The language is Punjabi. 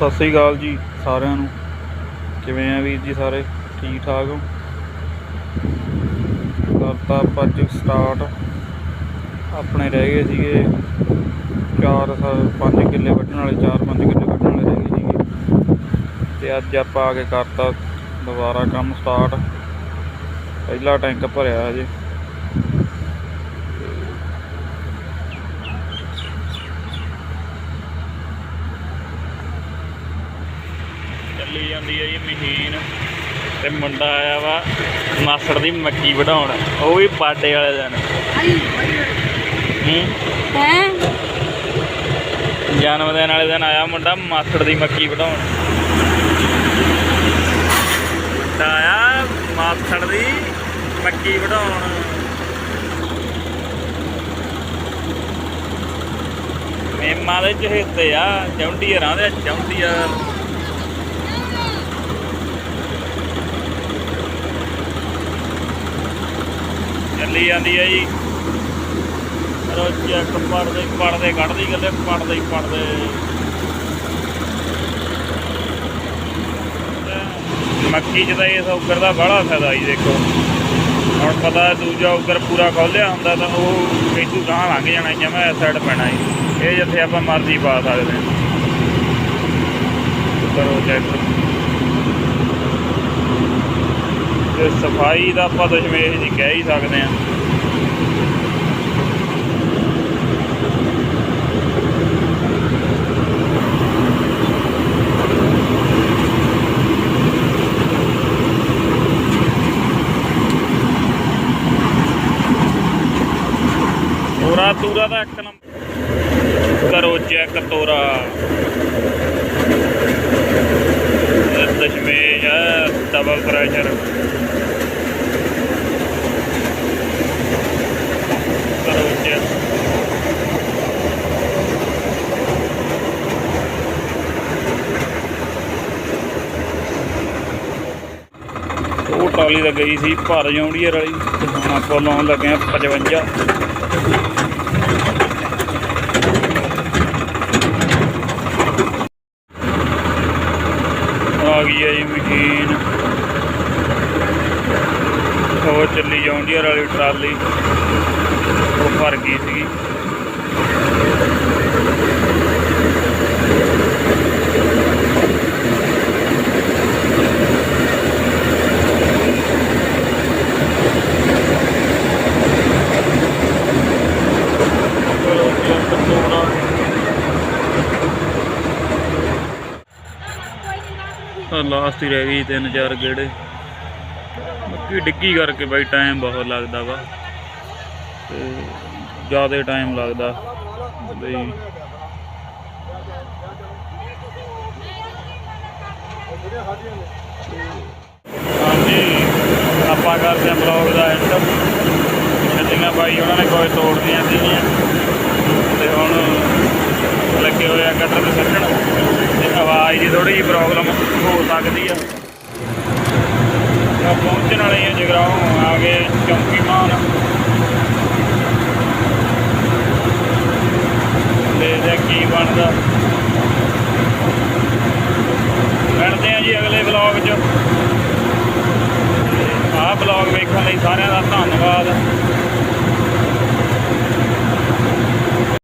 ਸਤਿ ਸ੍ਰੀ ਅਕਾਲ ਜੀ ਸਾਰਿਆਂ ਨੂੰ। ਕਿਵੇਂ ਆ ਵੀਰ ਜੀ ਸਾਰੇ? ਠੀਕ ਠਾਕ ਹੋ? ਕਰਤਾ ਆਪਾਂ ਅੱਜ ਸਟਾਰਟ ਆਪਣੇ ਰਹਿ ਗਏ ਸੀਗੇ। 4 5 ਕਿੱਲੇ ਵੱਢਣ ਵਾਲੇ 4-5 ਕਿੱਲੇ ਵੱਢਣ ਵਾਲੇ ਰਹਿ ਗਏ ਸੀਗੇ। ਤੇ ਅੱਜ ਆਪਾਂ ਆ ਕੇ ਕਰਤਾ ਦੁਬਾਰਾ ਕੰਮ ਸਟਾਰਟ ਪਹਿਲਾ ਟੈਂਕ ਭਰਿਆ ਹਜੇ। ਚੱਲੀ ਜਾਂਦੀ ਹੈ ਜੀ ਮਸ਼ੀਨ। ਤੇ ਮੁੰਡਾ ਆਇਆ ਵਾ ਮਾਸੜ ਦੀ ਮੱਕੀ ਵਢਾਉਣ। ਉਹ ਵੀ ਪਾਡੇ ਵਾਲੇ ਦਿਨ। ਹੂੰ? ਜਨਮ ਦਿਨ ਵਾਲੇ ਦਿਨ ਆਇਆ ਮੁੰਡਾ ਮਾਸੜ ਦੀ ਮੱਕੀ ਵਢਾਉਣ। ਤਾਂ ਆਇਆ ਮਾਸੜ ਦੀ ਮੱਕੀ ਵਢਾਉਣ। ਮੇਮਾ ਦੇ ਚਹੇਤੇ ਆ ਚੌਂਡੀਅਰਾਂ ਦੇ ਚੌਂਡੀਅਰ। ਚੱਲੀ ਜਾਂਦੀ ਹੈ ਜੀ। ਰੋਜ਼ ਇੱਕ ਪੜਦੇ ਪੜਦੇ ਕੱਢਦੀ ਗੱਲੇ ਪੜਦੇ ਪੜਦੇ ਮੱਕੀ ਚ ਤਾਂ ਇਸ ਔਗਰ ਦਾ ਬੜਾ ਫਾਇਦਾ ਜੀ, ਦੇਖੋ। ਹੁਣ ਪਤਾ ਦੂਜਾ ਔਗਰ ਪੂਰਾ ਖੋਲਿਆ ਹੁੰਦਾ ਤਾਂ ਉਹ ਕਿਤੂ ਗਾਂ ਲੰਘ ਜਾਣਾ, ਜਮਾ ਇਸ ਸਾਈਡ ਪੈਣਾ ਜੀ। ਇਹ ਜਿੱਥੇ ਆਪਾਂ ਮਰਜ਼ੀ ਪਾ ਸਕਦੇ ਹਾਂ। ਕਰੋ ਚੈੱਕ ਤੇ ਸਫ਼ਾਈ ਦਾ ਆਪਾਂ ਦਸ਼ਮੇਸ਼ ਜੀ ਕਹਿ ਹੀ ਸਕਦੇ ਹਾਂ। ਤੋਰਾ, ਤੂਰਾ ਦਾ ਇੱਕ ਨੰਬਰ। ਕਰੋ ਚੈੱਕ ਤੋਰਾ। ਦਸ਼ਮੇਸ਼ ਹੈ ਡਬਲ ਪ੍ਰੈਸ਼ਰ ਕਰੋ ਚੈੱਕ ਉਹ ਟਰਾਲੀ ਤਾਂ ਗਈ ਸੀ ਭਰ ਜੌਂਡੀਅਰ ਵਾਲੀ। ਤੇ ਹੁਣ ਆਪਾਂ ਲਾਉਣ ਲੱਗੇ ਆ 55 ਆ ਗਈ ਹੈ ਜੀ ਮਸ਼ੀਨ। ਉਹ ਚੱਲੀ ਜੌਂਡੀਅਰ ਵਾਲੀ ਟਰਾਲੀ। ਉਹ ਭਰ ਗਈ ਸੀਗੀ। ਆ ਲਾਸਟ ਹੀ ਰਹਿ ਗਈ ਤਿੰਨ ਚਾਰ ਗੇੜੇ। ਮੱਕੀ ਡਿੱਗੀ ਕਰਕੇ ਬਾਈ ਟਾਈਮ ਬਹੁਤ ਲੱਗਦਾ ਵਾ। ਤੇ ਜ਼ਿਆਦਾ ਟਾਈਮ ਲੱਗਦਾ। ਬਈ ਹਾਂਜੀ, ਆਪਾਂ ਕਰਦੇ ਹਾਂ ਬਲੌਗ ਦਾ ਐਂਡ ਗੱਡੀਆਂ ਬਾਈ ਉਹਨਾਂ ਨੇ ਕੋਈ ਤੋੜਦੀਆਂ ਸੀਗੀਆਂ ਤੇ ਹੁਣ ਲੱਗੇ ਹੋਏ ਆ ਕਟਰ ਤੇ ਸੱਟਣ ਤੇ ਆਵਾਜ਼ ਦੀ ਥੋੜੀ ਜਿਹੀ ਪ੍ਰੋਬਲਮ ਹੋ ਸਕਦੀ ਆ। ਤਾਂ ਪਹੁੰਚਣ ਵਾਲੇ ਆ ਜਗਰਾਉਂ, ਆ ਗਏ ਚੌਂਕੀ ਮਾਨ। ਦੇਖਦੇ ਕੀ ਬਣਦਾ। ਮਿਲਦੇ ਆ ਜੀ ਅਗਲੇ ਵਲੌਗ 'ਚ। ਆਹ ਬਲੌਗ ਵੇਖਣ ਲਈ ਸਾਰਿਆਂ ਦਾ ਧੰਨਵਾਦ।